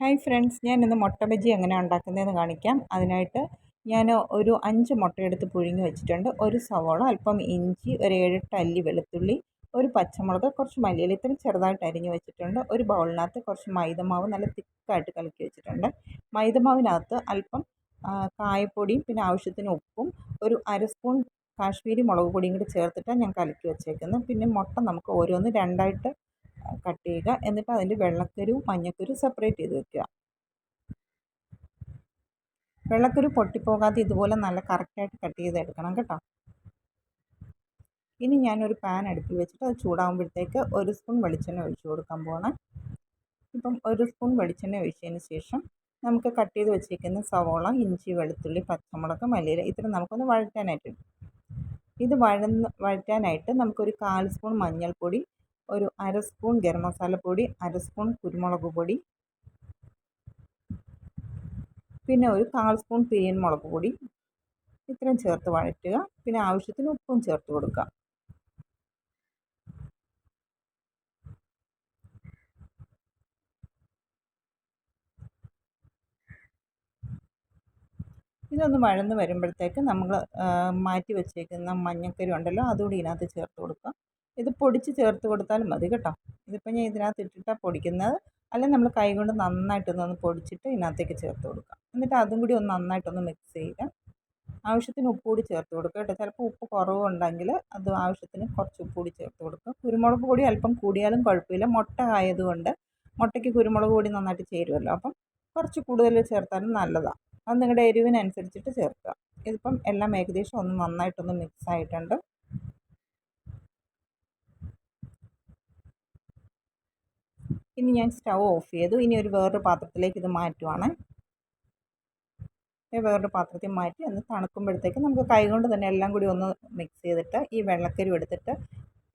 Hi friends ഞാൻ ഇന്ന് മുട്ട ബജി എങ്ങനെ ഉണ്ടാക്കുന്നതെന്ന് കാണിക്കാം. അതിനായിട്ട് ഞാൻ ഒരു അഞ്ച് മുട്ടയെടുത്ത് പുഴുങ്ങി വെച്ചിട്ടുണ്ട്. ഒരു സവോള അല്പം ഇഞ്ചി ഒരു ഏഴെട്ട് അല്ലി വെളുത്തുള്ളി ഒരു പച്ചമുളക് കുറച്ച് മല്ലിയില ഇത്രയും ചെറുതായിട്ട് അരിഞ്ഞ് വെച്ചിട്ടുണ്ട്. ഒരു ബൗളിനകത്ത് കുറച്ച് മൈദമാവ് നല്ല തിക്കായിട്ട് കലക്കി വെച്ചിട്ടുണ്ട്. മൈദമാവിനകത്ത് അല്പം കായപ്പൊടിയും പിന്നെ ആവശ്യത്തിന് ഉപ്പും ഒരു അര സ്പൂൺ കാശ്മീരി മുളക് പൊടിയും കൂടി ചേർത്തിട്ടാണ് ഞാൻ കലക്കി വെച്ചേക്കുന്നത്. പിന്നെ മുട്ട നമുക്ക് ഓരോന്ന് രണ്ടായിട്ട് കട്ട് ചെയ്യുക. എന്നിട്ട് അതിന്റെ വെള്ളക്കരു മഞ്ഞക്കരു സെപ്പറേറ്റ് ചെയ്ത് വെക്കുക. വെള്ളക്കരു പൊട്ടിപ്പോകാതെ ഇതുപോലെ നല്ല കറക്റ്റായിട്ട് കട്ട് ചെയ്തെടുക്കണം കേട്ടോ. ഇനി ഞാനൊരു പാൻ അടുപ്പിൽ വെച്ചിട്ട് അത് ചൂടാകുമ്പോഴത്തേക്ക് ഒരു സ്പൂൺ വെളിച്ചെണ്ണ ഒഴിച്ചു കൊടുക്കാൻ പോകണം ഇപ്പം ഒരു സ്പൂൺ വെളിച്ചെണ്ണ ഒഴിച്ചതിന് ശേഷം നമുക്ക് കട്ട് ചെയ്ത് വെച്ചിരിക്കുന്ന സവോള ഇഞ്ചി വെളുത്തുള്ളി പച്ചമുളക് മല്ലിയില ഇത്ര നമുക്കൊന്ന് വഴറ്റാനായിട്ട് ഇത് വഴന്ന് വഴറ്റാനായിട്ട് നമുക്കൊരു കാൽ സ്പൂൺ മഞ്ഞൾപ്പൊടി ഒരു അര സ്പൂൺ ഗരം മസാലപ്പൊടി അര സ്പൂൺ കുരുമുളക് പൊടി പിന്നെ ഒരു കാൽ സ്പൂൺ പിരിയൻ മുളക് പൊടി. ഇത്രയും ചേർത്ത് വഴറ്റുക. പിന്നെ ആവശ്യത്തിന് ഉപ്പും ചേർത്ത് കൊടുക്കുക. ഇതൊന്ന് വഴന്ന് വരുമ്പോഴത്തേക്ക് നമ്മൾ മാറ്റി വെച്ചേക്കുന്ന മഞ്ഞക്കരി ഉണ്ടല്ലോ അതുകൂടി ഇതിനകത്ത് ചേർത്ത് കൊടുക്കുക. ഇത് പൊടിച്ച് ചേർത്ത് കൊടുത്താലും മതി കേട്ടോ. ഇതിപ്പോൾ ഞാൻ ഇതിനകത്ത് ഇട്ടിട്ടാണ് പൊടിക്കുന്നത്. അല്ലെങ്കിൽ നമ്മൾ കൈ കൊണ്ട് നന്നായിട്ടൊന്ന് പൊടിച്ചിട്ട് ഇതിനകത്തേക്ക് ചേർത്ത് കൊടുക്കാം. എന്നിട്ട് അതും കൂടി ഒന്ന് നന്നായിട്ടൊന്ന് മിക്സ് ചെയ്യുക ആവശ്യത്തിന് ഉപ്പ് കൂടി ചേർത്ത് കൊടുക്കുക കേട്ടോ. ചിലപ്പോൾ ഉപ്പ് കുറവുണ്ടെങ്കിൽ അത് ആവശ്യത്തിന് കുറച്ച് ഉപ്പ് കൂടി ചേർത്ത് കൊടുക്കുക കുരുമുളക് പൊടി അല്പം കൂടിയാലും കുഴപ്പമില്ല. മുട്ട ആയതുകൊണ്ട് മുട്ടയ്ക്ക് കുരുമുളക് പൊടി നന്നായിട്ട് ചേരുമല്ലോ അപ്പം കുറച്ച് കൂടുതൽ ചേർത്താലും നല്ലതാണ് അത് നിങ്ങളുടെ എരിവിനനുസരിച്ചിട്ട് ചേർക്കുക. ഇതിപ്പം എല്ലാം ഏകദേശം ഒന്ന് നന്നായിട്ടൊന്ന് മിക്സ് ആയിട്ടുണ്ട്. ഇനി ഞാൻ സ്റ്റൗ ഓഫ് ചെയ്തു. ഇനി ഒരു വേറൊരു പാത്രത്തിലേക്ക് ഇത് മാറ്റുവാണ്. വേറൊരു പാത്രത്തിൽ മാറ്റി ഒന്ന് തണുക്കുമ്പോഴത്തേക്ക് നമുക്ക് കൈകൊണ്ട് തന്നെ എല്ലാം കൂടി ഒന്ന് മിക്സ് ചെയ്തിട്ട് ഈ വെള്ളക്കരി എടുത്തിട്ട്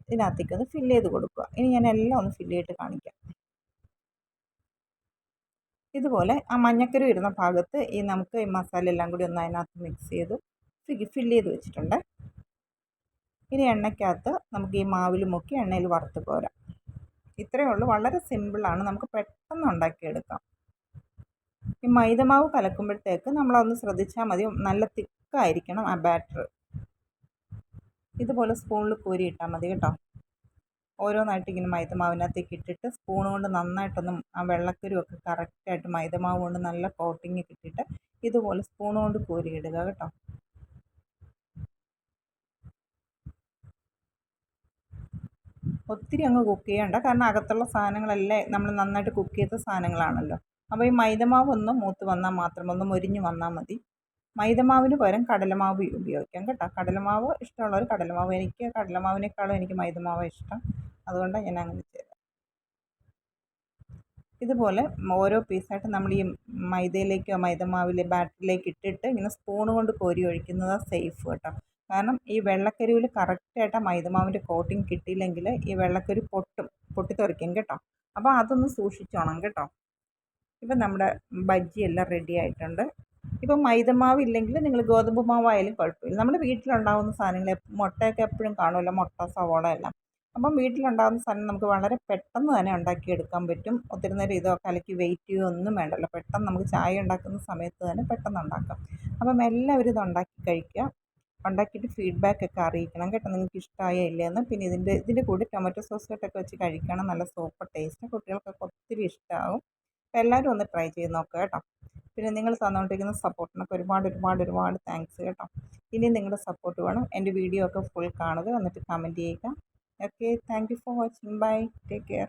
ഇതിനകത്തേക്ക് ഒന്ന് ഫില്ല് ചെയ്ത് കൊടുക്കുക. ഇനി ഞാൻ എല്ലാം ഒന്ന് ഫില്ല് ചെയ്തിട്ട് കാണിക്കാം. ഇതുപോലെ ആ മഞ്ഞക്കരി വരുന്ന ഭാഗത്ത് ഈ നമുക്ക് ഈ മസാല എല്ലാം കൂടി ഒന്ന് അതിനകത്ത് മിക്സ് ചെയ്ത് ഫില്ല് ചെയ്ത് വെച്ചിട്ടുണ്ട്. ഇനി എണ്ണയ്ക്കകത്ത് നമുക്ക് ഈ മാവിൽ മുക്കി എണ്ണയിൽ വറുത്ത് പോരാം ഇത്രയേ ഉള്ളൂ. വളരെ സിമ്പിളാണ് നമുക്ക് പെട്ടെന്ന് ഉണ്ടാക്കിയെടുക്കാം. ഈ മൈദമാവ് കലക്കുമ്പോഴത്തേക്ക് നമ്മളൊന്ന് ശ്രദ്ധിച്ചാൽ മതി. നല്ല തിക്കായിരിക്കണം ആ ബാറ്റർ ഇതുപോലെ സ്പൂണിൽ കോരി ഇട്ടാൽ മതി കേട്ടോ. ഓരോന്നായിട്ട് ഇങ്ങനെ മൈദമാവിനകത്തേക്ക് ഇട്ടിട്ട് സ്പൂൺ കൊണ്ട് നന്നായിട്ടൊന്ന് ആ വെള്ളക്കരുമൊക്കെ കറക്റ്റായിട്ട് മൈദമാവ് കൊണ്ട് നല്ല കോട്ടിങ് കിട്ടിയിട്ട് ഇതുപോലെ സ്പൂൺ കൊണ്ട് കോരിയിടുക കേട്ടോ. ഒത്തിരി അങ്ങ് കുക്ക് ചെയ്യണ്ട. കാരണം അകത്തുള്ള സാധനങ്ങളെല്ലാം നമ്മൾ നന്നായിട്ട് കുക്ക് ചെയ്ത സാധനങ്ങളാണല്ലോ. അപ്പോൾ ഈ മൈദമാവ് ഒന്ന് മൂത്ത് വന്നാൽ മാത്രം ഒന്ന് മൊരിഞ്ഞ് വന്നാൽ മതി. മൈദമാവിന് പകരം കടലമാവ് ഉപയോഗിക്കാം കേട്ടോ. കടലമാവ് ഇഷ്ടമുള്ളവർ കടലമാവ് എനിക്ക് കടലമാവിനേക്കാളും എനിക്ക് മൈദമാവ് ഇഷ്ടം. അതുകൊണ്ടാണ് ഞാൻ അങ്ങനെ ചെയ്തത്. ഇതുപോലെ ഓരോ പീസായിട്ട് നമ്മൾ ഈ മൈദയിലേക്കോ മൈദമാവിലെ ബാറ്ററിലേക്ക് ഇട്ടിട്ട് ഇങ്ങനെ സ്പൂൺ കൊണ്ട് കോരി ഒഴിക്കുന്നതാണ് സേഫ് കേട്ടോ. കാരണം ഈ വെള്ളക്കരുവിൽ കറക്റ്റായിട്ട് മൈദമാവിന്റെ കോട്ടിങ് കിട്ടിയില്ലെങ്കിൽ ഈ വെള്ളക്കരു പൊട്ടും പൊട്ടിത്തെറിക്കും കേട്ടോ. അപ്പോൾ അതൊന്ന് സൂക്ഷിച്ചോണം കേട്ടോ. ഇപ്പം നമ്മുടെ ബജ്ജി എല്ലാം റെഡി ആയിട്ടുണ്ട്. ഇപ്പം മൈദമാവ് ഇല്ലെങ്കിൽ നിങ്ങൾ ഗോതമ്പ് മാവായാലും കുഴപ്പമില്ല. നമ്മുടെ വീട്ടിലുണ്ടാകുന്ന സാധനങ്ങൾ മുട്ടയൊക്കെ എപ്പോഴും കാണുമല്ലോ മുട്ട സവോള എല്ലാം. അപ്പം വീട്ടിലുണ്ടാകുന്ന സാധനം നമുക്ക് വളരെ പെട്ടെന്ന് തന്നെ ഉണ്ടാക്കിയെടുക്കാൻ പറ്റും. ഒത്തിരി നേരം ഇതോ കലക്കി വെയിറ്റ് ചെയ്യുകയൊന്നും വേണ്ടല്ലോ. പെട്ടെന്ന് നമുക്ക് ചായ ഉണ്ടാക്കുന്ന സമയത്ത് തന്നെ പെട്ടെന്ന് ഉണ്ടാക്കാം. അപ്പം എല്ലാവരും ഇത് ഉണ്ടാക്കി കഴിക്കുക. ഉണ്ടാക്കിയിട്ട് ഫീഡ്ബാക്ക് ഒക്കെ അറിയിക്കണം കേട്ടോ. നിങ്ങൾക്ക് ഇഷ്ടമായോ ഇല്ലയെന്ന്. പിന്നെ ഇതിന്റെ ഇതിന്റെ കൂടെ ടൊമാറ്റോ സോസ് കട്ടൊക്കെ വെച്ച് കഴിക്കണം. നല്ല സൂപ്പർ ടേസ്റ്റ് കുട്ടികൾക്കൊക്കെ ഒത്തിരി ഇഷ്ടമാകും അപ്പോൾ എല്ലാവരും ഒന്ന് ട്രൈ ചെയ്ത് നോക്കുക കേട്ടോ. പിന്നെ നിങ്ങൾ തന്നുകൊണ്ടിരിക്കുന്ന സപ്പോർട്ടിനൊക്കെ ഒരുപാട് ഒരുപാട് ഒരുപാട് താങ്ക്സ് കേട്ടോ. ഇനി നിങ്ങളുടെ സപ്പോർട്ട് വേണം. എന്റെ വീഡിയോ ഒക്കെ ഫുൾ കാണുക. എന്നിട്ട് കമന്റ് ചെയ്യുക. Okay thank you for watching bye take care